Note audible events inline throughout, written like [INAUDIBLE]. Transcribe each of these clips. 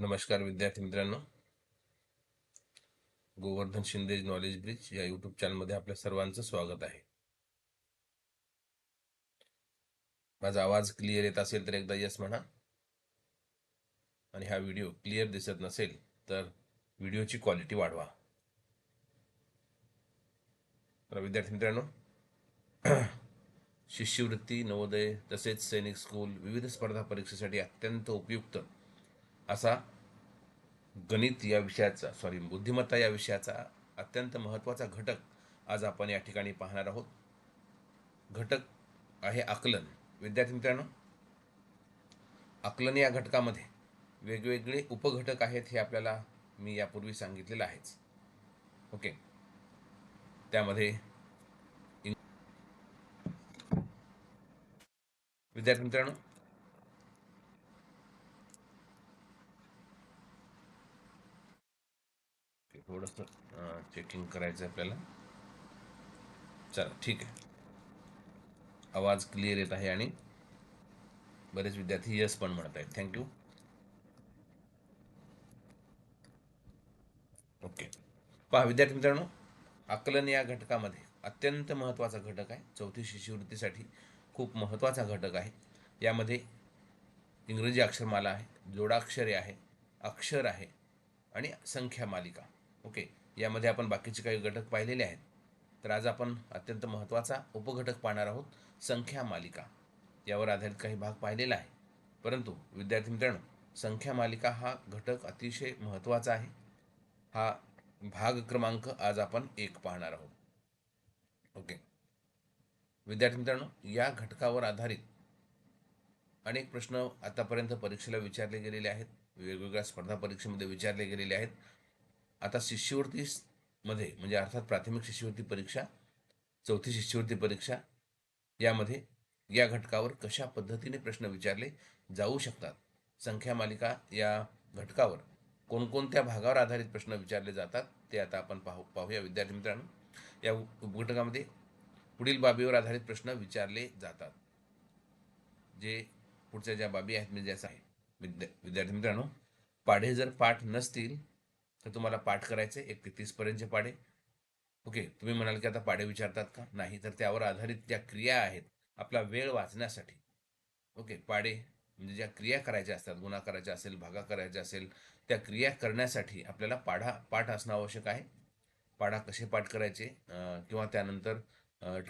नमस्कार विद्यार्थी मित्रांनो. गोवर्धन शिंदे नॉलेज ब्रिज या युट्यूब चॅनलमध्ये आपल्या सर्वांचं स्वागत आहे. माझा आवाज क्लिअर येत असेल तर एकदा यस म्हणा. आणि हा व्हिडिओ क्लिअर दिसत नसेल तर व्हिडिओची क्वालिटी वाढवा. तर विद्यार्थी मित्रांनो [CLEARS THROAT] शिष्यवृत्ती नवोदय तसेच सैनिक स्कूल विविध स्पर्धा परीक्षेसाठी अत्यंत उपयुक्त असा गणित या विषयाचा सॉरी बुद्धिमत्ता या विषयाचा अत्यंत महत्त्वाचा घटक आज आपण या ठिकाणी पाहणार आहोत. घटक आहे आकलन. विद्यार्थी मित्रांनो आकलन या घटकामध्ये वेगवेगळे उपघटक आहेत हे आपल्याला मी यापूर्वी सांगितलेलं आहेच. ओके. त्यामध्ये विद्यार्थी मित्रांनो थोडंसं चेकिंग करायचं आहे आपल्याला. चला ठीक आहे. आवाज क्लिअर येत आहे आणि बरेच विद्यार्थी यस पण म्हणत आहेत. थँक्यू ओके पहा विद्यार्थी मित्रांनो आकलन या घटकामध्ये अत्यंत महत्त्वाचा घटक आहे. चौथी शिष्यवृत्तीसाठी खूप महत्त्वाचा घटक आहे. यामध्ये इंग्रजी अक्षरमाला आहे जोडाक्षरे आहे अक्षर आहे आणि संख्या मालिका. ओके यामध्ये आपण बाकीचे काही घटक पाहिलेले आहेत. तर आज आपण अत्यंत महत्त्वाचा उपघटक पाहणार आहोत संख्या मालिका. यावर आधारित काही भाग पाहिलेला आहे. परंतु विद्यार्थी मित्रांनो संख्या मालिका हा घटक अतिशय महत्त्वाचा आहे. हा भाग क्रमांक आज आपण एक पाहणार आहोत. ओके. विद्यार्थी मित्रांनो या घटकावर आधारित अनेक प्रश्न आतापर्यंत परीक्षेला विचारले गेलेले आहेत. वेगवेगळ्या स्पर्धा परीक्षेमध्ये विचारले गेलेले आहेत. आता शिष्यवृत्तीमध्ये म्हणजे अर्थात प्राथमिक शिष्यवृत्ती परीक्षा चौथी शिष्यवृत्ती परीक्षा यामध्ये या घटकावर कशा पद्धतीने प्रश्न विचारले जाऊ शकतात? संख्या मालिका या घटकावर कोणकोणत्या भागावर आधारित प्रश्न विचारले जातात ते आता आपण पाहू पाहूया. विद्यार्थी मित्रांनो या उपघटकामध्ये पुढील बाबीवर आधारित प्रश्न विचारले जातात. जे पुढच्या ज्या बाबी आहेत म्हणजे असं आहे. विद्या विद्यार्थी मित्रांनो पाढे जर पाठ नसतील तर तुम्हाला पाठ करायचे एक ते तीसपर्यंतचे पाढे ओके तुम्ही म्हणाल की आता पाढे विचारतात का? नाही तर त्यावर आधारित ज्या क्रिया आहेत आपला वेळ वाचण्यासाठी. ओके पाढे म्हणजे ज्या क्रिया करायच्या असतात गुन्हा करायच्या असेल भागा करायच्या असेल त्या क्रिया करण्यासाठी आपल्याला पाढा पाठ असणं आवश्यक आहे. पाढा कसे पाठ करायचे? किंवा त्यानंतर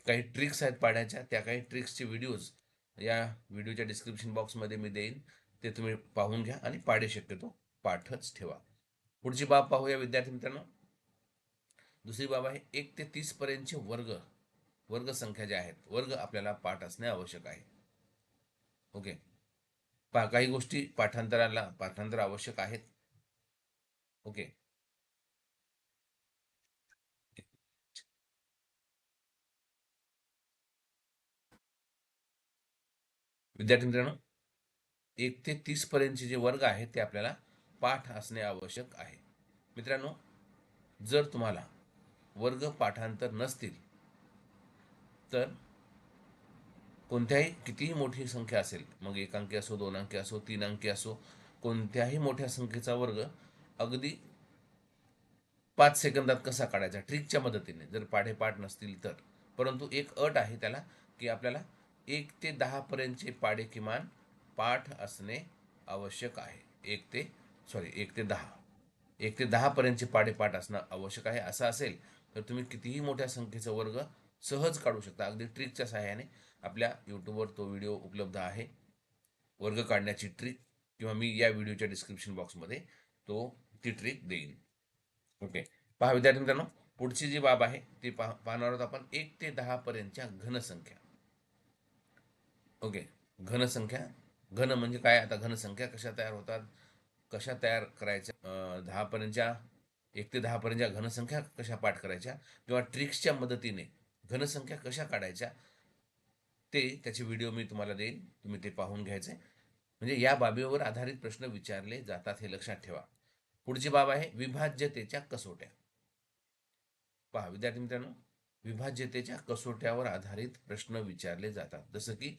काही ट्रिक्स आहेत पाढ्याच्या त्या काही ट्रिक्सचे व्हिडिओज या व्हिडिओच्या डिस्क्रिप्शन बॉक्समध्ये मी देईन. ते तुम्ही पाहून घ्या आणि पाढे शक्यतो पाठच ठेवा. पुढची बाब पाहूया विद्यार्थी मित्रांनो. दुसरी बाब आहे एक ते तीस पर्यंतचे वर्ग वर्ग संख्या ज्या आहेत वर्ग आपल्याला पाठ असणे आवश्यक आहे. ओके? पा काही गोष्टी पाठांतराला पाठांतर आवश्यक आहेत. ओके? विद्यार्थी मित्रांनो एक ते तीस पर्यंतचे जे वर्ग आहेत ते आपल्याला पाठ असणे आवश्यक आहे. मित्रांनो जर तुम्हाला वर्ग पाठांतर नसतील तर कोणत्याही कितीही मोठी संख्या असेल मग एक अंकी असो दोन अंकी असो तीन अंकी असो कोणत्याही मोठ्या संख्येचा वर्ग अगदी पाच सेकंदात कसा काढायचा ट्रिकच्या मदतीने जर पाढेपाठ नसतील तर. परंतु एक अट आहे त्याला की आपल्याला एक ते दहापर्यंतचे पाढे किमान पाठ असणे आवश्यक आहे. एक ते सॉरी एक ते दहा. एक ते दहापर्यंतचे पर्यंतचे असणं आवश्यक आहे. असं असेल तर तुम्ही कितीही मोठ्या संख्येचा वर्ग सहज काढू शकता. अगदी ट्रिकच्या सहाय्याने आपल्या यूट्यूबवर तो व्हिडिओ उपलब्ध आहे. वर्ग काढण्याची ट्रिक किंवा मी या व्हिडिओच्या डिस्क्रिप्शन बॉक्समध्ये तो ती ट्रिक देईन. ओके पहा विद्यार्थी मित्रांनो पुढची जी बाब आहे ती पहा पाहणार आहोत आपण एक ते दहापर्यंतच्या घनसंख्या. ओके घनसंख्या. घन म्हणजे काय? आता घनसंख्या कशा तयार होतात? कशा तयार करायच्या? दहापर्यंतच्या एक ते दहापर्यंतच्या घनसंख्या कशा पाठ करायच्या? किंवा ट्रिक्सच्या मदतीने घनसंख्या कशा काढायच्या? ते त्याचे व्हिडिओ मी तुम्हाला देईन. तुम्ही ते पाहून घ्यायचे. म्हणजे या बाबीवर आधारित प्रश्न विचारले जातात हे लक्षात ठेवा. पुढची बाब आहे विभाज्यतेच्या कसोट्या. पहा विद्यार्थी मित्रांनो विभाज्यतेच्या कसोट्यावर आधारित प्रश्न विचारले जातात. जसं की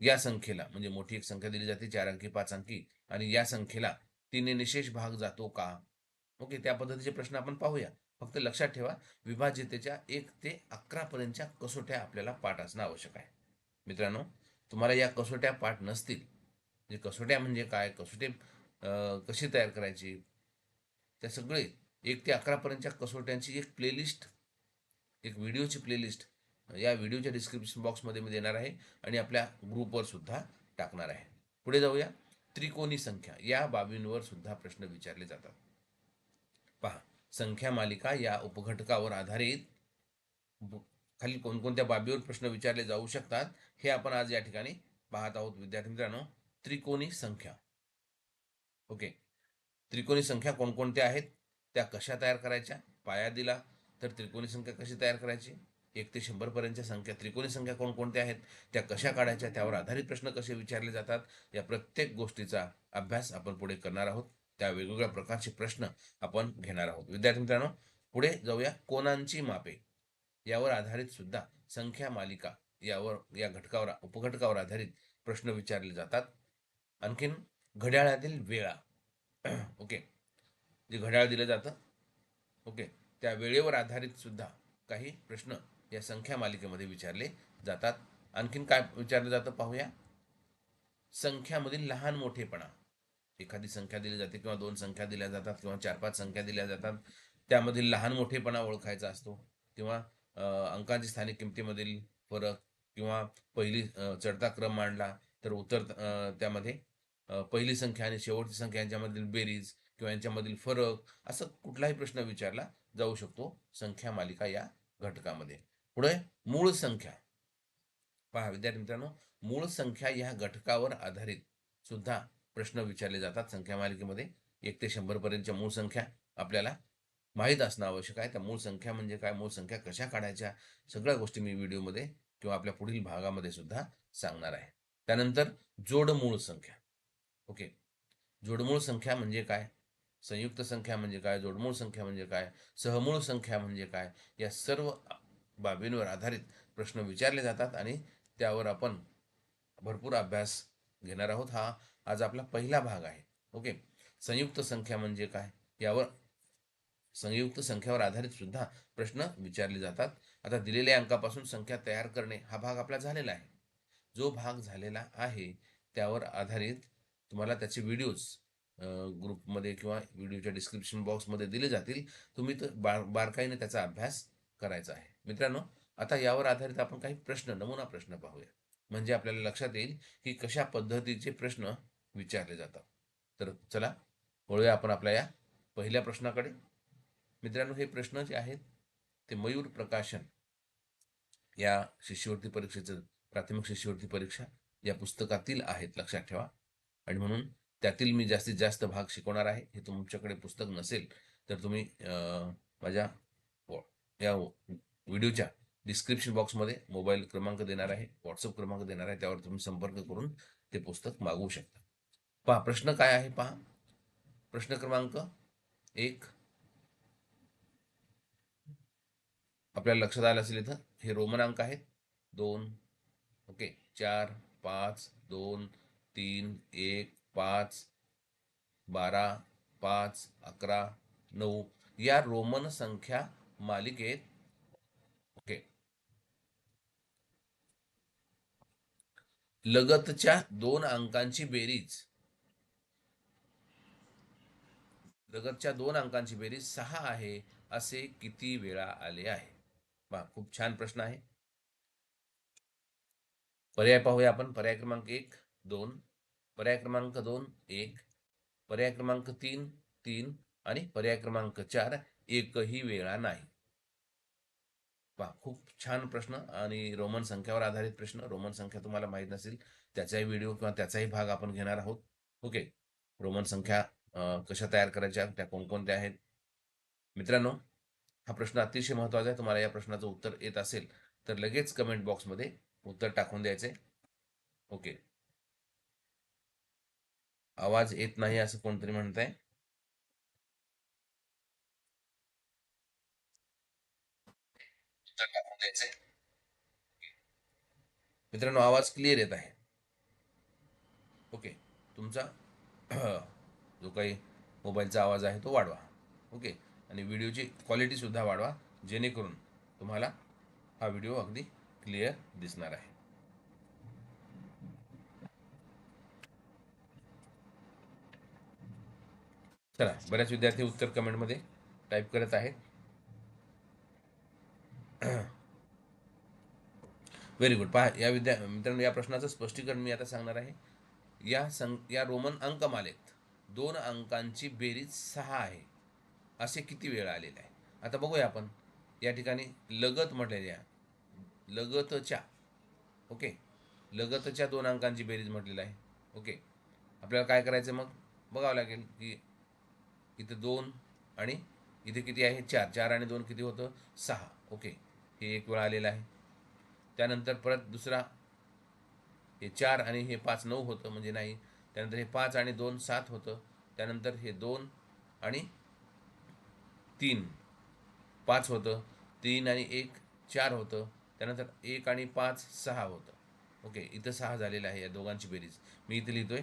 या संख्येला म्हणजे मोठी एक संख्या दिली जाते चार अंकी पाच अंकी. आणि या संख्येला तिने निशेष भाग जातो का? ओके त्या पद्धतीचे प्रश्न आपण पाहूया. फक्त लक्षात ठेवा विभाजितेच्या एक ते अकरा पर्यंतच्या कसोट्या आपल्याला पाठ असणं आवश्यक आहे. मित्रांनो तुम्हाला या कसोट्या पाठ नसतील. म्हणजे कसोट्या म्हणजे काय? कसोटे कशी तयार करायची? त्या सगळे एक ते अकरापर्यंतच्या कसोट्यांची एक प्लेलिस्ट एक व्हिडिओची प्लेलिस्ट या व्हिडिओच्या डिस्क्रिप्शन बॉक्समध्ये मी देणार आहे आणि आपल्या ग्रुपवर सुद्धा टाकणार आहे. पुढे जाऊया. त्रिकोणी संख्या या बाबींवर सुद्धा प्रश्न विचारले जातात. पहा संख्या मालिका या उपघटकावर आधारित खाली कोणकोणत्या बाबीवर प्रश्न विचारले जाऊ शकतात हे आपण आज या ठिकाणी पाहत आहोत. विद्यार्थी मित्रांनो त्रिकोणी संख्या. ओके. त्रिकोणी संख्या कोणकोणत्या आहेत? त्या कशा तयार करायच्या? पाया दिला तर त्रिकोणी संख्या कशी तयार करायची? एक ते शंभरपर्यंतच्या संख्या त्रिकोणी संख्या कोणकोणत्या आहेत त्या कशा काढायच्या त्यावर आधारित प्रश्न कसे विचारले जातात या प्रत्येक गोष्टीचा अभ्यास आपण पुढे करणार आहोत. त्या वेगवेगळ्या प्रकारचे प्रश्न आपण घेणार आहोत. विद्यार्थी मित्रांनो पुढे जाऊया. कोणांची मापे? यावर आधारित सुद्धा संख्या मालिका यावर या घटकावर उपघटकावर आधारित प्रश्न विचारले जातात. आणखीन घड्याळातील वेळा. [CLEARS THROAT] ओके. जे घड्याळ दिलं जातं ओके. त्या वेळेवर आधारित सुद्धा काही प्रश्न या संख्या मालिकेमध्ये विचारले जातात. आणखीन काय विचारलं जातं पाहूया. संख्यामधील लहान मोठेपणा. एखादी संख्या दिली जाते किंवा दोन संख्या दिल्या जातात किंवा चार पाच संख्या दिल्या जातात. त्यामधील लहान मोठेपणा ओळखायचा असतो किंवा अंकांची स्थानिक किमतीमधील फरक किंवा पहिली चढता क्रम मांडला तर उत्तर त्यामध्ये पहिली संख्या आणि शेवटची संख्या यांच्यामधील बेरीज किंवा यांच्यामधील फरक असा कुठलाही प्रश्न विचारला जाऊ शकतो संख्या मालिका या घटकामध्ये. पुढे मूळ संख्या. पहा विद्यार्थी मित्रांनो मूळ संख्या या घटकावर आधारित सुद्धा प्रश्न विचारले जातात संख्या मालिकेमध्ये. एक ते शंभर पर्यंतच्या मूळ संख्या आपल्याला माहीत असणं आवश्यक आहे. त्या मूळ संख्या म्हणजे काय? मूळ संख्या कशा काढायच्या? सगळ्या गोष्टी मी व्हिडिओमध्ये किंवा आपल्या पुढील भागामध्ये सुद्धा सांगणार आहे. त्यानंतर जोडमूळ संख्या. ओके. जोडमूळ संख्या म्हणजे काय? संयुक्त संख्या म्हणजे काय? जोडमूळ संख्या म्हणजे काय? सहमूळ संख्या म्हणजे काय? या सर्व बाबींवर आधारित प्रश्न विचारले जातात आणि त्यावर आपण भरपूर अभ्यास घेणार आहोत. हा आज आपला पहिला भाग आहे. ओके? संयुक्त संख्या म्हणजे काय? यावर संयुक्त संख्यावर आधारित सुद्धा प्रश्न विचारले जातात. आता दिलेल्या अंकापासून संख्या तयार करणे हा भाग आपला झालेला आहे. जो भाग झालेला आहे त्यावर आधारित तुम्हाला त्याचे व्हिडिओज ग्रुपमध्ये किंवा व्हिडिओच्या डिस्क्रिप्शन बॉक्समध्ये दिले जातील. तुम्ही तर बार बारकाईने त्याचा अभ्यास करायचा आहे. मित्रांनो आता यावर आधारित आपण काही प्रश्न नमुना प्रश्न पाहूया. म्हणजे आपल्याला लक्षात येईल की कशा पद्धतीचे प्रश्न विचारले जातात. तर चला वळूया आपण आपल्या या पहिल्या प्रश्नाकडे. मित्रांनो हे प्रश्न जे आहेत ते मयूर प्रकाशन या शिष्यवृत्ती परीक्षेचं प्राथमिक शिष्यवृत्ती परीक्षा या पुस्तकातील आहेत लक्षात ठेवा. आणि म्हणून त्यातील मी जास्तीत जास्त भाग शिकवणार आहे. हे तुमच्याकडे पुस्तक नसेल तर तुम्ही माझ्या या व्हिडिओच्या डिस्क्रिप्शन बॉक्समध्ये मोबाईल क्रमांक देणार आहे व्हॉट्सअप क्रमांक देणार आहे त्यावर तुम्ही संपर्क करून ते पुस्तक मागवू शकता. पहा प्रश्न काय आहे पहा. प्रश्न क्रमांक एक. आपल्याला लक्षात आलं असेल इथं हे रोमन अंक आहेत. दोन ओके चार पाच दोन तीन एक पाच बारा पाच अकरा नऊ. या रोमन संख्या मालिकेत ओके लगतच्या दोन अंकांची बेरीज. लगतच्या दोन अंकांची बेरीज सहा आहे असे किती वेळा आले आहे? वा खूप छान प्रश्न आहे. पर्याय पाहूया आपण. पर्याय क्रमांक एक दोन. पर्याय क्रमांक दोन एक. पर्याय क्रमांक तीन तीन. आणि पर्याय क्रमांक चार एकही वेळा नाही. पहा खूप छान प्रश्न आणि रोमन संख्यावर आधारित प्रश्न. रोमन संख्या तुम्हाला माहीत नसेल त्याचाही व्हिडिओ किंवा त्याचाही भाग आपण घेणार आहोत. ओके रोमन संख्या कशा तयार करायच्या त्या कोणकोणत्या आहेत? मित्रांनो हा प्रश्न अतिशय महत्त्वाचा आहे. तुम्हाला या प्रश्नाचं उत्तर येत असेल तर लगेच कमेंट बॉक्समध्ये उत्तर टाकून द्यायचे. ओके आवाज येत नाही असं कोणतरी म्हणत आहे द्यायचंय मित्रांनो आवाज क्लिअर येत आहे. ओके तुमचा [CLEARS THROAT] जो काही मोबाईलचा आवाज आहे तो वाढवा. ओके आणि व्हिडिओची क्वालिटीसुद्धा वाढवा जेणेकरून तुम्हाला हा व्हिडिओ अगदी क्लिअर दिसणार आहे. चला बऱ्याच विद्यार्थी उत्तर कमेंटमध्ये टाईप करत आहेत. [CLEARS THROAT] व्हेरी गुड पहा या विद्या मित्रांनो या प्रश्नाचं स्पष्टीकरण मी आता सांगणार आहे. या सं या रोमन अंकमालेत दोन अंकांची बेरीज सहा आहे. असे किती वेळा आलेले आहे? आता बघूया आपण. या ठिकाणी लगत म्हटलेल्या लगतच्या ओके? लगतच्या दोन अंकांची बेरीज म्हटलेलं आहे. ओके? आपल्याला काय करायचं मग? बघावं लागेल की इथं दोन आणि इथे किती आहे? चार. चार आणि दोन किती होतं? सहा. ओके? हे एक वेळा आलेलं आहे. त्यानंतर परत दुसरा हे चार आणि हे पाच नऊ होतं म्हणजे नाही. त्यानंतर हे पाच आणि दोन सात होतं. त्यानंतर हे दोन आणि तीन पाच होतं. तीन आणि एक चार होतं. त्यानंतर एक आणि पाच सहा होतं. ओके इथं सहा झालेलं आहे या दोघांची बेरीज. मी इथं लिहितो आहे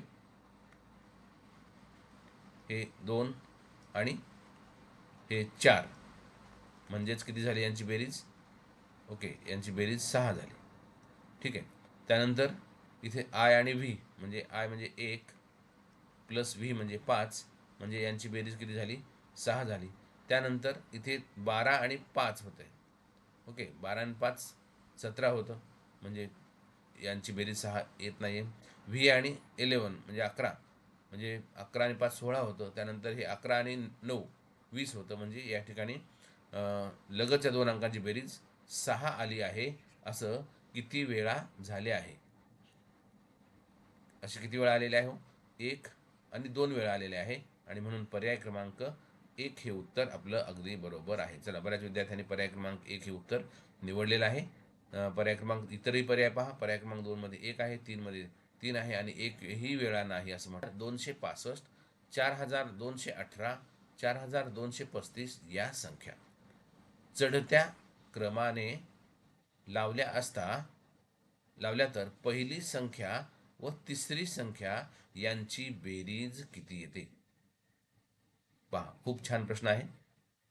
हे दोन आणि हे चार. म्हणजेच किती झाली यांची बेरीज? ओके यांची बेरीज सहा झाली. ठीक आहे. त्यानंतर इथे आय आणि व्ही म्हणजे आय म्हणजे एक प्लस व्ही म्हणजे पाच म्हणजे यांची बेरीज किती झाली? सहा झाली. त्यानंतर इथे बारा आणि पाच होते ओके बारा आणि पाच सतरा होतं. म्हणजे यांची बेरीज सहा येत नाही आहे व्ही आणि इलेवन म्हणजे अकरा. म्हणजे अकरा आणि पाच सोळा होतं. त्यानंतर हे अकरा आणि नऊ वीस होतं. म्हणजे या ठिकाणी लगतच्या दोन अंकांची बेरीज सहा आली आहे असं किती वेळा झाले आहे? असे किती वेळा आलेले आहे हो? एक आणि दोन वेळा आलेले आहे. आणि म्हणून पर्याय क्रमांक एक हे उत्तर आपलं अगदी बरोबर आहे. चला बऱ्याच विद्यार्थ्यांनी पर्याय क्रमांक एक हे उत्तर निवडलेलं आहे. पर्याय क्रमांक इतरही पर्याय पहा. पर्याय क्रमांक दोनमध्ये एक आहे तीनमध्ये तीन आहे आणि एकही वेळा नाही असं म्हणतात. दोनशे पासष्ट चार हजार दोनशे अठरा चार हजार दोनशे पस्तीस या संख्या. चढत्या क्रमाने लावल्या असता लावल्या तर पहिली संख्या व तिसरी संख्या यांची बेरीज किती येते? पहा खूप छान प्रश्न आहे.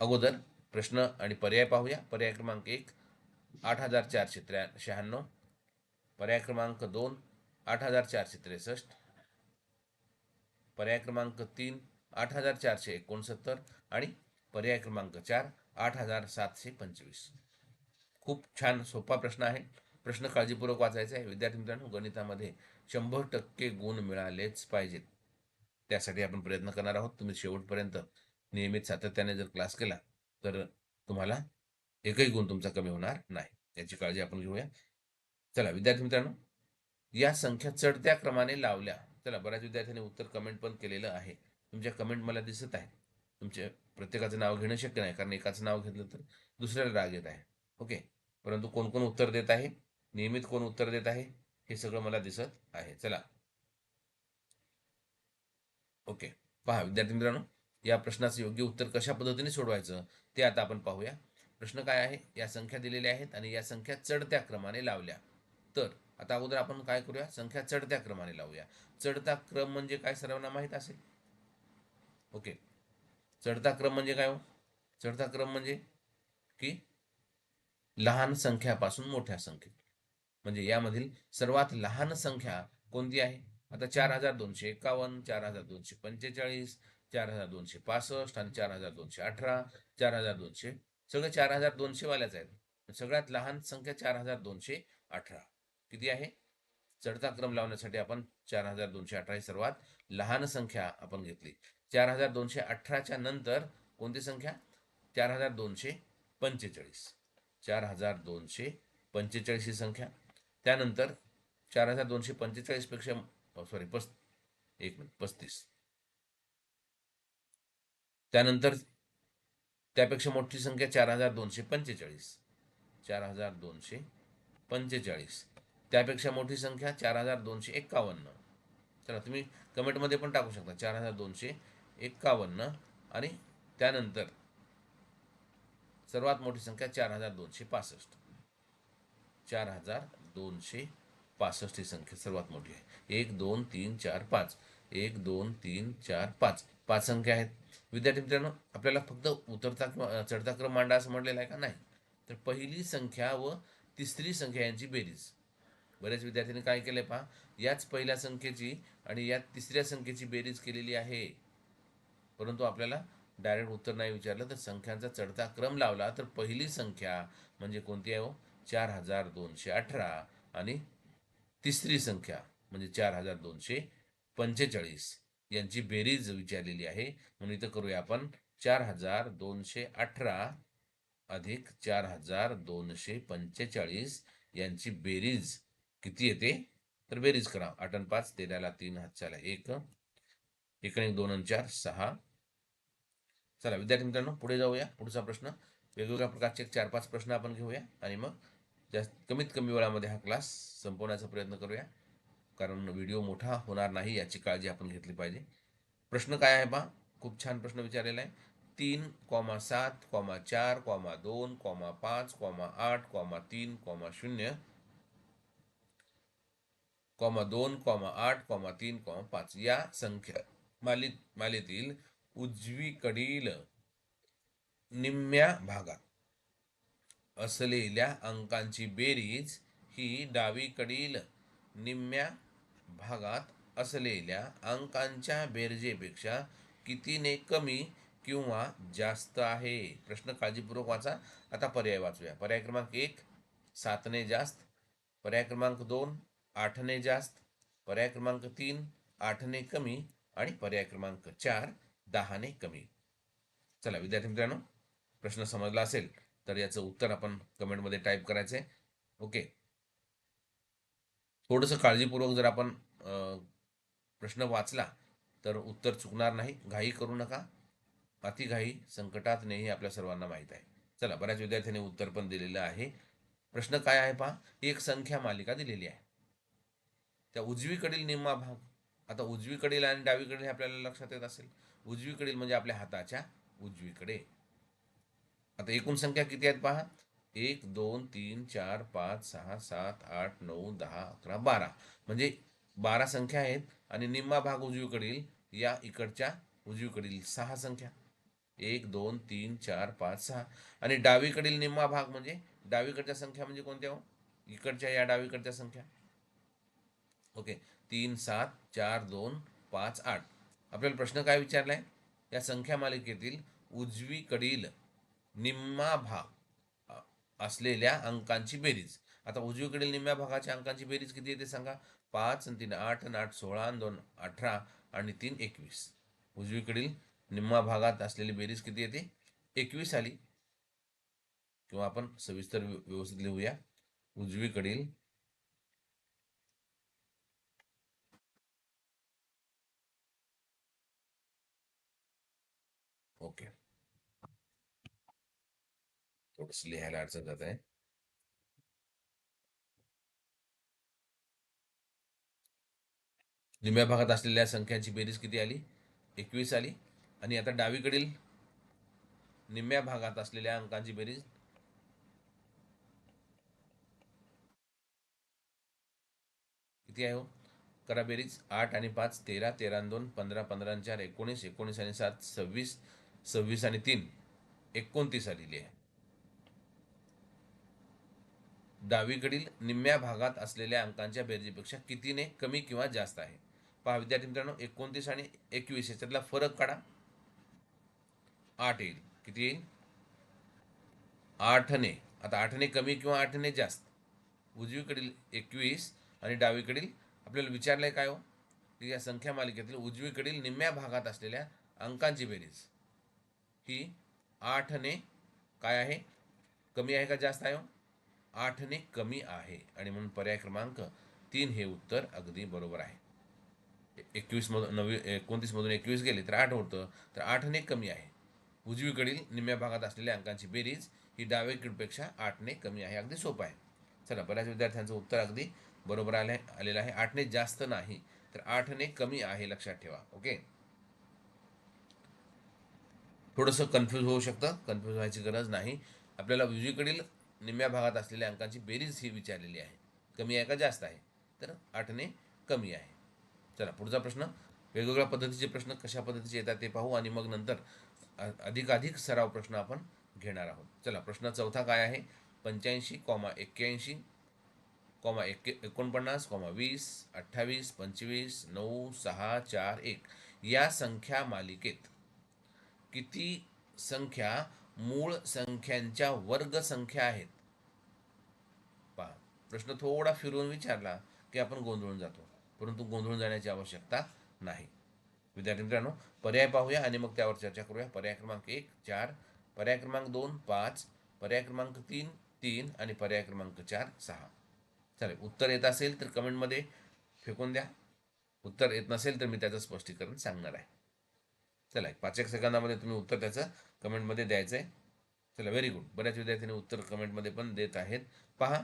अगोदर प्रश्न आणि पर्याय पाहूया. पर्याय क्रमांक एक आठ हजार चारशे त्र्या शहाण्णव पर्याय क्रमांक दोन आठ हजार चारशे त्रेसष्ट. पर्याय क्रमांक तीन आठ हजार चारशे एकोणसत्तर. आणि पर्याय क्रमांक चार आठ हजार सातशे पंचवीस. खूप छान सोपा प्रश्न आहे. प्रश्न काळजीपूर्वक वाचायचा आहे. विद्यार्थी मित्रांनो गणितामध्ये शंभर टक्के गुण मिळालेच पाहिजेत. त्यासाठी आपण प्रयत्न करणार आहोत. तुम्ही शेवटपर्यंत नियमित सातत्याने जर क्लास केला तर तुम्हाला एकही गुण तुमचा कमी होणार नाही. याची काळजी आपण घेऊया. चला विद्यार्थी मित्रांनो या संख्या चढत्या क्रमाने लावल्या. चला बऱ्याच विद्यार्थ्यांनी उत्तर कमेंट पण केलेलं आहे. तुमच्या कमेंट मला दिसत आहे तुमचे प्रत्येकाचं नाव घेणं शक्य नाही कारण एकाचं नाव घेतलं तर दुसऱ्याला राग येत आहे. ओके परंतु कोण कोण उत्तर देत आहे? नियमित कोण उत्तर देत आहे? हे सगळं मला दिसत आहे. चला. ओके. पहा विद्यार्थी मित्रांनो या प्रश्नाचं योग्य उत्तर कशा पद्धतीने सोडवायचं ते आता आपण पाहूया. प्रश्न काय आहे? या संख्या दिलेल्या आहेत आणि या संख्या चढत्या क्रमाने लावल्या. तर आता अगोदर आपण काय करूया? संख्या चढत्या क्रमाने लावूया. चढता क्रम म्हणजे काय? सर्वांना माहीत असेल? ओके. चढता क्रम म्हणजे काय हो? चढता क्रम म्हणजे की लहान संख्यापासून मोठ्या संख्येत म्हणजे यामधील सर्वात लहान संख्या कोणती आहे आता चार हजार दोनशे एकावन्न चार हजार दोनशे पंचेचाळीस चार हजार दोनशे पासष्ट आणि चार हजार दोनशे अठरा चार हजार दोनशे सगळे चार हजार दोनशे वाल्याच आहेत सगळ्यात लहान संख्या चार हजार दोनशे अठरा किती आहे चढता क्रम लावण्यासाठी आपण चार हजार दोनशे अठरा ही सर्वात लहान संख्या आपण घेतली चार हजार दोनशे अठराच्या नंतर कोणती संख्या चार हजार दोनशे पंचेचाळीस चार हजार दोनशे पंचेचाळीस ही संख्या. त्यानंतर चार हजार दोनशे पंचेचाळीसपेक्षा सॉरी पस एक मिनिट पस्तीस. त्यानंतर त्यापेक्षा मोठी संख्या चार हजार दोनशे पंचेचाळीस. चार हजार दोनशे पंचेचाळीस. त्यापेक्षा मोठी संख्या चार हजार दोनशे एक्कावन्न चला तुम्ही कमेंटमध्ये पण टाकू शकता. चार हजार दोनशे एक्कावन्न आणि त्यानंतर सर्वात मोठी संख्या चार हजार दोनशे पासष्ट. चार हजार दोनशे पासष्ट ही संख्या सर्वात मोठी आहे. एक दोन तीन चार पाच. एक दोन तीन चार पाच. पाच संख्या आहेत. विद्यार्थी मित्रांनो आपल्याला फक्त उतरता किंवा चढता क्रम मांडा असं म्हटलेलं आहे का? नाही. तर पहिली संख्या व तिसरी संख्या यांची बेरीज. बऱ्याच विद्यार्थ्यांनी काय केलंय पहा? याच पहिल्या संख्येची आणि या तिसऱ्या संख्येची बेरीज केलेली आहे. परंतु आपल्याला डायरेक्ट उत्तर नाही विचारलं तर संख्यांचा चढता क्रम लावला तर पहिली संख्या म्हणजे कोणती आहे हो? चार हजार दोनशे अठरा आणि तिसरी संख्या म्हणजे चार हजार दोनशे पंचेचाळीस. यांची बेरीज विचारलेली आहे. म्हणून इथं करूया आपण. चार हजार दोनशे अठरा अधिक चार हजार दोनशे पंचेचाळीस यांची बेरीज किती येते? तर बेरीज करा. आठ आणि पाच तेराला तीन हातच्याला एक. एक एक, दोन आणि चार सहा. चला विद्यार्थी मित्रांनो पुढे जाऊया. पुढचा प्रश्न. वेगवेगळ्या प्रकारचे एक चार पाच प्रश्न आपण घेऊया. आणि मग जास्त कमीत कमी वेळामध्ये हा क्लास संपवण्याचा प्रयत्न करूया. कारण व्हिडिओ मोठा होणार नाही याची काळजी आपण घेतली पाहिजे. प्रश्न काय आहे पहा? खूप छान प्रश्न विचारलेला आहे. तीन कॉमा सात कॉमा चार कॉमा दोन कॉमा पाच कॉमा आठ कॉमा तीन कॉमा शून्य कॉमा दोन कॉमा आठ कॉमा तीन कॉमा पाच या संख्या मालित मालेतील उजवीकडील निम्म्या भागात. असलेल्या अंकांची बेरीज ही डावीकडील निम्म्या भागात असलेल्या अंकांच्या बेरजेपेक्षा कितीने कमी किंवा जास्त आहे? प्रश्न काळजीपूर्वक वाचा. आता पर्याय वाचूया. पर्याय क्रमांक एक सातने जास्त. पर्याय क्रमांक दोन आठने जास्त. पर्याय क्रमांक तीन आठने कमी. आणि पर्याय क्रमांक चार दहाने कमी. चला विद्यार्थी मित्रांनो प्रश्न समजला असेल तर याचं उत्तर आपण कमेंटमध्ये टाईप करायचं आहे ओके थोडंसं काळजीपूर्वक जर आपण प्रश्न वाचला तर उत्तर चुकणार नाही. घाई करू नका. अतिघाई संकटात नाही हे आपल्या सर्वांना माहीत आहे. चला बऱ्याच विद्यार्थ्यांनी उत्तर पण दिलेलं आहे. प्रश्न काय आहे पहा? एक संख्या मालिका दिलेली आहे. त्या उजवीकडील निम्मा भाग आता उजवीकडील आणि डावीकडील हे आपल्याला लक्षात येत असेल. उजवीकडील म्हणजे आपल्या हाताच्या उजवीकडे. आता एकूण संख्या किती आहेत पहा? एक दोन तीन चार पाच सहा सात आठ नऊ दहा अकरा बारा. म्हणजे बारा संख्या आहेत आणि निम्मा भाग उजवीकडील या इकडच्या उजवीकडील सहा संख्या. एक दोन तीन चार पाच सहा. आणि डावीकडील निम्मा भाग म्हणजे डावीकडच्या संख्या म्हणजे कोणत्या हो? इकडच्या या डावीकडच्या संख्या. ओके. तीन सात चार दोन पाच आठ. आपल्याला प्रश्न काय विचारलाय? या संख्या मालिकेतील उजवीकडील निम्मा भाग असलेल्या अंकांची बेरीज. आता उजवीकडील निम्म्या भागाच्या अंकांची बेरीज किती येते सांगा? पाच आणि तीन आठ आणि आठ सोळा आणि दोन अठरा आणि तीन एकवीस. उजवीकडील निम्मा भागात असलेली बेरीज किती येते? एकवीस आली. किंवा आपण सविस्तर व्यवस्थित लिहूया. उजवीकडील ओके. थोडस लिहायला अडचण जात आहे. निम्म्या भागात असलेल्या संख्यांची बेरीज किती आली? एकवीस आली. आणि आता डावीकडील निम्म्या भागात असलेल्या अंकांची बेरीज. किती आहे हो? करा बेरीज. आठ आणि पाच तेरा तेरा दोन पंधरा पंधरा चार एकोणीस एकोणीस आणि सात सव्वीस सव्वीस आणि तीन एकोणतीस आलेली आहे. डावीकडील निम्म्या भागात असलेल्या अंकांच्या बेरजेपेक्षा कितीने कमी किंवा जास्त आहे? पहा विद्यार्थी मित्रांनो एकोणतीस आणि एकवीस याच्यातला फरक काढा. आठ येईल. किती येईल? आठने. आता आठने कमी किंवा आठने जास्त. उजवीकडील एकवीस आणि डावीकडील आपल्याला विचारलंय काय हो? की या संख्या मालिकेतील उजवीकडील निम्म्या भागात असलेल्या अंकांची बेरीज. ही आठने काय आहे? कमी आहे का जास्त आहे? आठने कमी आहे. आणि म्हणून पर्याय क्रमांक तीन हे उत्तर अगदी बरोबर आहे. एकवीसमधून नवी एकोणतीसमधून एकवीस गेले तर आठ होतं तर आठने कमी आहे. उजवीकडील निम्म्या भागात असलेल्या अंकांची बेरीज ही डावेकडपेक्षा आठने कमी आहे. अगदी सोपं आहे. चला बऱ्याच विद्यार्थ्यांचं उत्तर अगदी बरोबर आले आलेलं आहे. आठने जास्त नाही तर आठने कमी आहे लक्षात ठेवा. ओके? थोडंसं कन्फ्यूज होऊ शकतं. कन्फ्यूज व्हायची गरज नाही. आपल्याला उजवीकडील निम्म्या भागात असलेल्या अंकांची बेरीज ही विचारलेली आहे. कमी आहे का जास्त आहे? तर आठने कमी आहे. चला पुढचा प्रश्न. वेगवेगळ्या पद्धतीचे प्रश्न कशा पद्धतीचे येतात ते पाहू आणि मग नंतर अधिकाधिक सराव प्रश्न आपण घेणार आहोत. चला प्रश्न चौथा काय आहे? पंच्याऐंशी कॉमा एक्क्याऐंशी कॉमा एक्के एकोणपन्नास कॉमा वीस अठ्ठावीस पंचवीस नऊ सहा चार एक. या संख्या मालिकेत किती संख्या मूळ संख्यांच्या वर्ग संख्या आहेत? पहा प्रश्न थोडा फिरवून विचारला की आपण गोंधळून जातो. परंतु गोंधळून जाण्याची आवश्यकता नाही. विद्यार्थी मित्रांनो पर्याय पाहूया आणि मग त्यावर चर्चा करूया. पर्याय क्रमांक एक चार पर्याय क्रमांक दोन पाच पर्याय क्रमांक तीन तीन आणि पर्याय क्रमांक चार सहा. चालेल उत्तर येत असेल तर कमेंटमध्ये फेकून द्या. उत्तर येत नसेल तर मी त्याचं स्पष्टीकरण सांगणार आहे. चला एक पाच एक सेकंदामध्ये तुम्ही उत्तर त्याचं कमेंटमध्ये द्यायचं आहे चला व्हेरी गुड बऱ्याच विद्यार्थ्यांनी उत्तर कमेंटमध्ये पण देत आहेत. पहा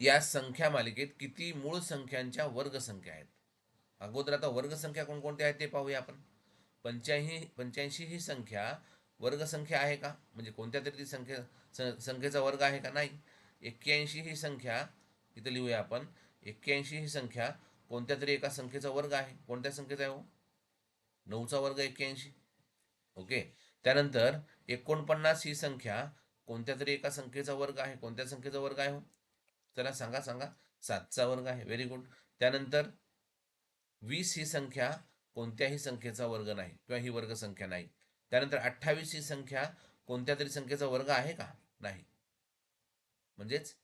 या संख्या मालिकेत किती मूळ संख्यांच्या वर्गसंख्या आहेत? अगोदर आता वर्गसंख्या कोणकोणत्या आहेत ते पाहूया आपण. पंच्याऐंशी पंच्याऐंशी ही संख्या वर्गसंख्या आहे का? म्हणजे कोणत्या तरी ती संख्या संख्येचा वर्ग आहे का? नाही. एक्क्याऐंशी ही संख्या इथं लिहूया आपण. एक्क्याऐंशी ही संख्या कोणत्या तरी एका संख्येचा वर्ग आहे. कोणत्या संख्येचा आहे हो? नऊचा वर्ग एक्क्याऐंशी. ओके? त्यानंतर एकोणपन्नास ही संख्या कोणत्या तरी एका संख्येचा वर्ग आहे. कोणत्या संख्येचा वर्ग आहे हो? चला सांगा सांगा. सातचा वर्ग आहे. व्हेरी गुड त्यानंतर वीस ही संख्या कोणत्याही संख्येचा वर्ग नाही किंवा ही वर्ग संख्या नाही. त्यानंतर अठ्ठावीस ही संख्या कोणत्या तरी संख्येचा वर्ग आहे का? नाही. म्हणजेच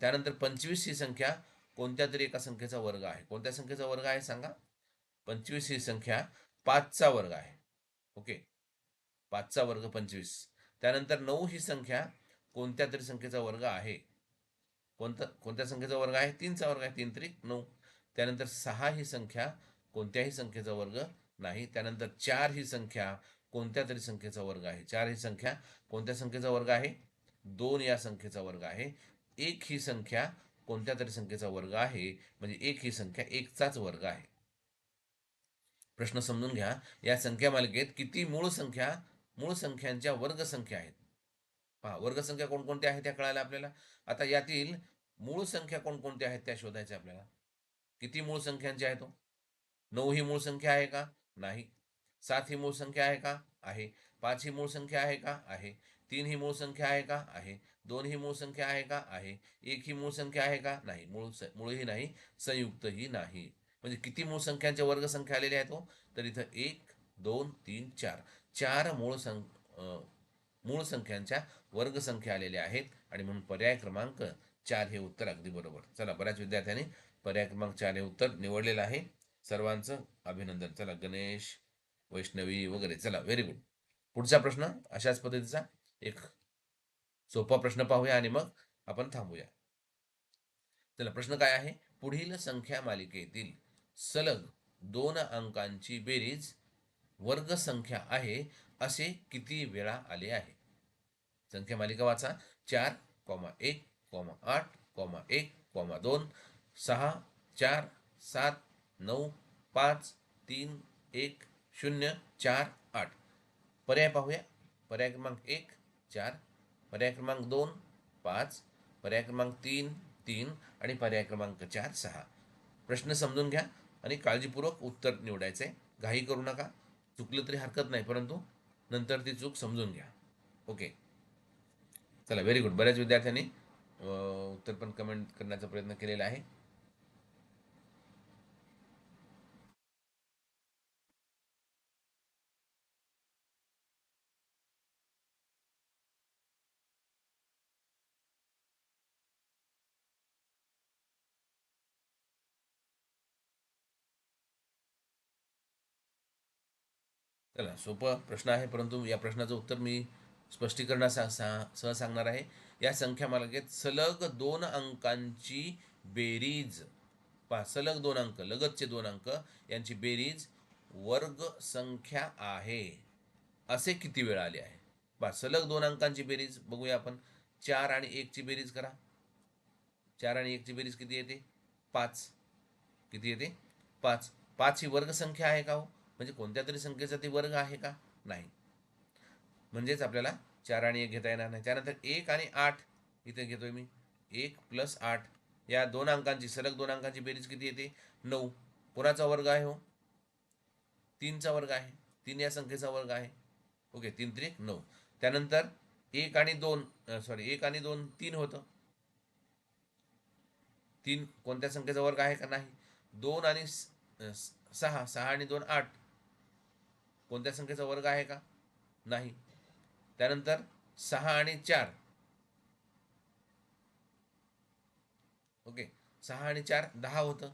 त्यानंतर पंचवीस ही संख्या कोणत्या तरी एका संख्येचा वर्ग आहे. कोणत्या संख्येचा वर्ग आहे सांगा? पंचवीस ही संख्या पाचचा वर्ग आहे. ओके? पाचचा वर्ग पंचवीस. त्यानंतर नऊ ही संख्या कोणत्या तरी संख्येचा वर्ग आहे? कोणता कोणत्या संख्येचा वर्ग आहे? तीनचा वर्ग आहे. तीन तरी नऊ. त्यानंतर सहा ही संख्या कोणत्याही संख्येचा वर्ग नाही. त्यानंतर चार ही संख्या कोणत्या तरी संख्येचा वर्ग आहे? चार ही संख्या कोणत्या संख्येचा वर्ग आहे? दोन या संख्येचा वर्ग आहे. एक ही संख्या कोणत्या तरी संख्येचा वर्ग आहे? म्हणजे एक ही संख्या एकचाच वर्ग आहे. प्रश्न समजून घ्या. या संख्या मालिकेत किती मूळ संख्या मूळ संख्यांच्या वर्गसंख्या आहेत? पहा वर्गसंख्या कोणकोणत्या आहेत त्या कळायला आपल्याला? आता यातील मूळ संख्या कोणकोणत्या आहेत त्या शोधायच्या आपल्याला. किती मूळ संख्यांच्या आहेत तो नऊ ही मूळ संख्या आहे का? नाही. सात ही मूळ संख्या आहे का? आहे. पाच ही मूळ संख्या आहे का? आहे. तीन ही मूळ संख्या आहे का? आहे. दोन ही मूळ संख्या आहे का? आहे. एक ही मूळ संख्या आहे का? नाही. मूळ स- मूळही नाही. संयुक्तही नाही. म्हणजे किती मूळ संख्यांच्या वर्गसंख्या आलेल्या आहेत हो तर इथं एक दोन तीन चार. चार मूळ सं मूळ संख्यांच्या वर्गसंख्या आलेल्या आहेत. आणि म्हणून पर्याय क्रमांक चार हे उत्तर अगदी बरोबर. चला बऱ्याच विद्यार्थ्यांनी पर्याय क्रमांक चार हे उत्तर निवडलेलं आहे. सर्वांचं अभिनंदन. चला गणेश वैष्णवी वगैरे. चला व्हेरी गुड पुढचा प्रश्न अशाच पद्धतीचा. एक सोपा प्रश्न पाहूया आणि मग आपण थांबूया. चला प्रश्न काय आहे? पुढील संख्या मालिकेतील सलग दोन अंकांची बेरीज वर्ग संख्या आहे असे किती वेळा आले आहे? संख्या मालिका वाचा. चार कॉमा एक कॉमा आठ कॉमा एक कॉमा दोन सहा चार सात नऊ पाच तीन एक शून्य चार आठ. पर्याय पाहूया. पर्याय क्रमांक एक चार. पर्याय क्रमांक दोन पाच. पर्याय क्रमांक तीन तीन. आणि पर्याय क्रमांक चार सहा. प्रश्न समजून घ्या. आणि काळजीपूर्वक उत्तर निवडायचं. आहे घाई करू नका. चुकलं तरी हरकत नाही परंतु नंतर ती चूक समजून घ्या. ओके. चला व्हेरी गुड बऱ्याच विद्यार्थ्यांनी उत्तर पण कमेंट करण्याचा प्रयत्न केलेला आहे. सोपं प्रश्न आहे परंतु या प्रश्नाचं उत्तर मी स्पष्टीकरणा सा सह सांगणार आहे. या संख्या मालिकेत सलग दोन अंकांची बेरीज पहा सलग दोन अंक लगतचे दोन अंक यांची बेरीज वर्ग संख्या आहे. असे किती वेळा आले आहे? पहा सलग दोन अंकांची बेरीज बघूया आपण. चार आणि एकची बेरीज करा. चार आणि एकची बेरीज किती येते? पाच. किती येते? पाच. पाच ही वर्गसंख्या आहे का हो? म्हणजे कोणत्या तरी संख्येचा ती वर्ग आहे का? नाही. म्हणजेच आपल्याला चार आणि एक घेता येणार नाही. त्यानंतर एक आणि आठ इथे घेतोय मी. एक प्लस आठ. या दोन अंकांची सलग दोन अंकांची बेरीज किती येते? नऊ. कोणाचा वर्ग आहे हो. तीनचा वर्ग आहे. तीन या संख्येचा वर्ग आहे. ओके तीन त्रिक नऊ. त्यानंतर एक आणि दोन सॉरी एक आणि दोन तीन होतं. तीन कोणत्या संख्येचा वर्ग आहे का? नाही. दोन आणि स- स- सहा. सहा आणि दोन आठ. कोणत्या संख्येचा वर्ग आहे का? नाही. त्यानंतर सहा आणि चार. ओके. सहा आणि चार दहा होतं.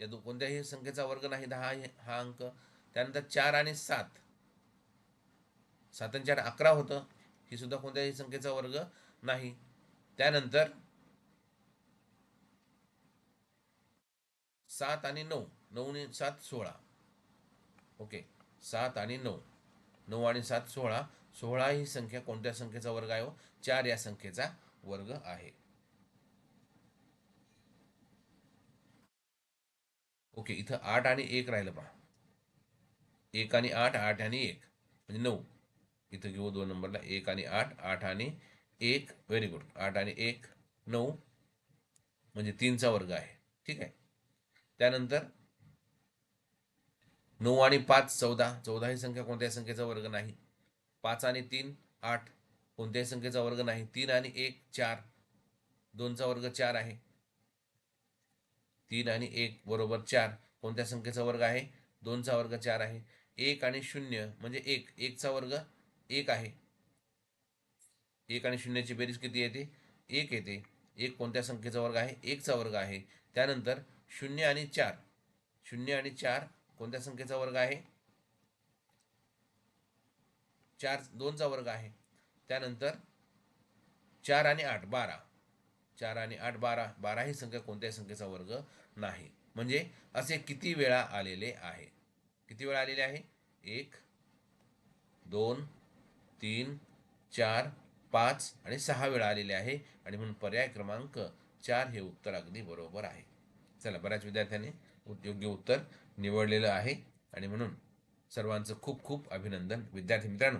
या दो कोणत्याही संख्येचा वर्ग नाही दहा हा अंक. त्यानंतर चार आणि सात. सात आणि चार अकरा होतं. ही सुद्धा कोणत्याही संख्येचा वर्ग नाही. त्यानंतर सात आणि नऊ. नऊ आणि सात सोळा. ओके. सात आणि नऊ. नऊ आणि सात सोळा. सोळा ही संख्या कोणत्या संख्येचा वर्ग आहे हो? चार या संख्येचा वर्ग आहे. ओके इथं आठ आणि एक राहिलं पहा. एक आणि आठ आठ आणि एक. म्हणजे नऊ. इथं घेऊ दोन नंबरला. एक आणि आठ आठ आणि एक. व्हेरी गुड आठ आणि एक नऊ. म्हणजे तीनचा वर्ग आहे. ठीक आहे? त्यानंतर नऊ आणि पाच चौदा. चौदा ही संख्या कोणत्याही संख्येचा वर्ग नाही. पाच आणि तीन आठ. कोणत्याही संख्येचा वर्ग नाही. तीन आणि एक चार. दोनचा वर्ग चार आहे. तीन आणि एक बरोबर चार. कोणत्या संख्येचा वर्ग आहे? दोनचा वर्ग चार आहे. एक आणि शून्य म्हणजे एक. एकचा वर्ग एक आहे. एक आणि शून्याची बेरीज किती येते? एक येते. एक कोणत्या संख्येचा वर्ग आहे? एकचा वर्ग आहे. त्यानंतर शून्य आणि चार. शून्य आणि चार कोणत्या संख्येचा वर्ग आहे? चार दोनचा वर्ग आहे. त्यानंतर चार आणि आठ बारा. चार आणि आठ बारा. बारा ही संख्या कोणत्याही संख्येचा वर्ग नाही. म्हणजे असे किती वेळा आलेले आहे? किती वेळा आलेले आहे? एक दोन तीन चार पाच आणि सहा वेळा आलेले आहे. आणि म्हणून पर्याय क्रमांक चार हे उत्तर अगदी बरोबर आहे. चला बऱ्याच विद्यार्थ्यांनी योग्य उत्तर निवडलेलं आहे. आणि म्हणून सर्वांचं खूप खूप अभिनंदन. विद्यार्थी मित्रांनो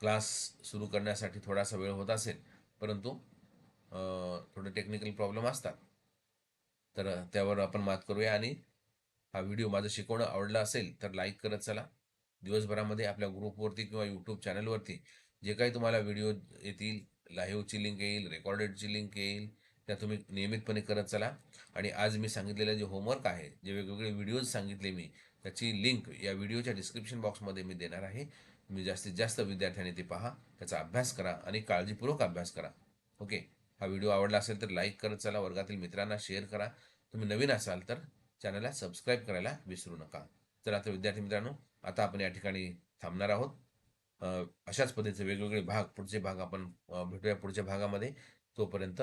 क्लास सुरू करण्यासाठी थोडासा वेळ होत असेल परंतु थोडे टेक्निकल प्रॉब्लेम असतात. तर त्यावर आपण मात करूया आणि हा व्हिडिओ माझं शिकवणं आवडलं असेल तर लाईक करत चला. दिवसभरामध्ये आपल्या ग्रुपवरती किंवा यूट्यूब चॅनलवरती जे काही तुम्हाला व्हिडिओ येतील लाईव्हची लिंक येईल रेकॉर्डेडची लिंक येईल त्या तुम्ही नियमितपणे करत चला. आणि आज मी सांगितलेलं जे होमवर्क आहे जे वेगवेगळे व्हिडिओज सांगितले मी त्याची लिंक या व्हिडिओच्या डिस्क्रिप्शन बॉक्समध्ये मी देणार आहे. तुम्ही जास्तीत जास्त विद्यार्थ्यांनी ते पहा त्याचा अभ्यास करा आणि काळजीपूर्वक अभ्यास करा. ओके हा व्हिडिओ आवडला असेल तर लाईक करत चला वर्गातील मित्रांना शेअर करा. तुम्ही नवीन असाल तर चॅनलला सबस्क्राईब करायला विसरू नका. तर आता विद्यार्थी मित्रांनो आता आपण या ठिकाणी थांबणार आहोत. अशाच पद्धतीचे वेगवेगळे भाग पुढचे भाग आपण भेटूया पुढच्या भागामध्ये. तोपर्यंत